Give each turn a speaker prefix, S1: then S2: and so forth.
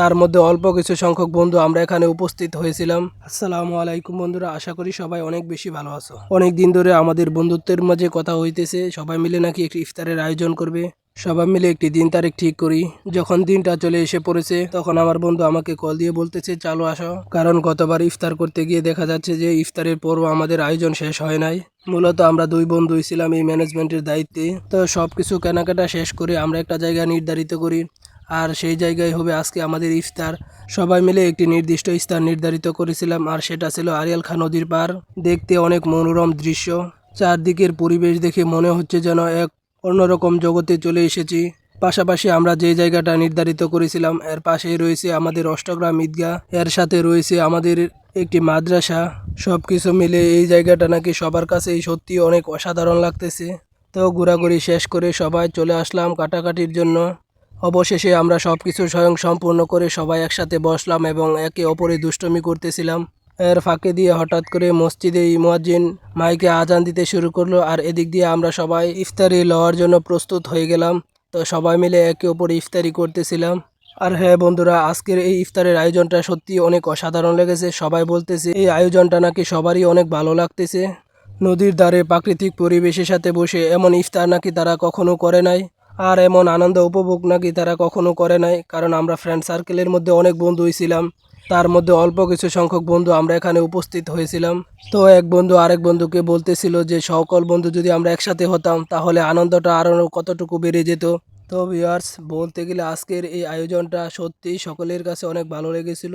S1: তার মধ্যে অল্প কিছু সংখ্যক বন্ধু আমরা এখানে উপস্থিত হয়েছিলাম। আসসালামু আলাইকুম বন্ধুরা, আশা করি সবাই অনেক বেশি ভালো আছো। অনেক দিন ধরে আমাদের বন্ধুত্বের মাঝে কথা হইতেছে, সবাই মিলে নাকি একটি ইফতারের আয়োজন করবে। সবাই মিলে একটি দিন তারিখ ঠিক করি। যখন দিনটা চলে এসে পড়েছে, তখন আমার বন্ধু আমাকে কল দিয়ে বলতেছে, চালো আসো। কারণ গতবার ইফতার করতে গিয়ে দেখা যাচ্ছে যে, ইফতারের পরও আমাদের আয়োজন শেষ হয় নাই। মূলত আমরা দুই বন্ধুই ছিলাম এই ম্যানেজমেন্টের দায়িত্বে। তো সব কিছু কেনাকাটা শেষ করে আমরা একটা জায়গা নির্ধারিত করি। আর সেই জায়গায় হবে আজকে আমাদের ইফতার। সবাই মিলে একটি নির্দিষ্ট স্থান নির্ধারিত করেছিলাম আর সেটা ছিল আরিয়াল খান নদীর পার। দেখতে অনেক মনোরম দৃশ্য। চারদিকের পরিবেশ দেখে মনে হচ্ছে যেন এক অন্যরকম জগতে চলে এসেছি। পাশাপাশি আমরা যে জায়গাটা নির্ধারিত করেছিলাম, এর পাশেই রয়েছে আমাদের অষ্টগ্রাম ঈদগাহ। এর সাথে রয়েছে আমাদের একটি মাদ্রাসা। সব কিছু মিলে এই জায়গাটা নাকি সবার কাছেই সত্যি অনেক অসাধারণ লাগতেছে। তো ঘোরাঘুরি শেষ করে সবাই চলে আসলাম কাটাকাটির জন্য। অবশেষে আমরা সব কিছু স্বয়ং সম্পূর্ণ করে সবাই একসাথে বসলাম এবং একে অপরে দুষ্টমি করতেছিলাম। এর ফাঁকে দিয়ে হঠাৎ করে মসজিদে মুয়াজ্জিন মাইকে আজান দিতে শুরু করল আর এদিক দিয়ে আমরা সবাই ইফতারি লওয়ার জন্য প্রস্তুত হয়ে গেলাম। তো সবাই মিলে একে অপরে ইফতারি করতেছিলাম। আর হ্যাঁ বন্ধুরা, আজকের এই ইফতারের আয়োজনটা সত্যি অনেক অসাধারণ লেগেছে। সবাই বলতেছে, এই আয়োজনটা নাকি সবারই অনেক ভালো লাগতেছে। নদীর ধারে প্রাকৃতিক পরিবেশের সাথে বসে এমন ইফতার নাকি তারা কখনো করে নাই। আর এমন আনন্দ উপভোগ নাকি তারা কখনো করে নাই, কারণ আমরা ফ্রেন্ড সার্কেলের মধ্যে অনেক বন্ধুই ছিলাম। তার মধ্যে অল্প কিছু সংখ্যক বন্ধু আমরা এখানে উপস্থিত হয়েছিলাম। তো এক বন্ধু আরেক বন্ধুকে বলতেছিল যে, সকল বন্ধু যদি আমরা একসাথে হতাম, তাহলে আনন্দটা আরও কতটুকু বেড়ে যেত? তো ভিউয়ার্স বলতে গেলে আজকের এই আয়োজনটা সত্যিই সকলের কাছে অনেক ভালো লেগেছিল।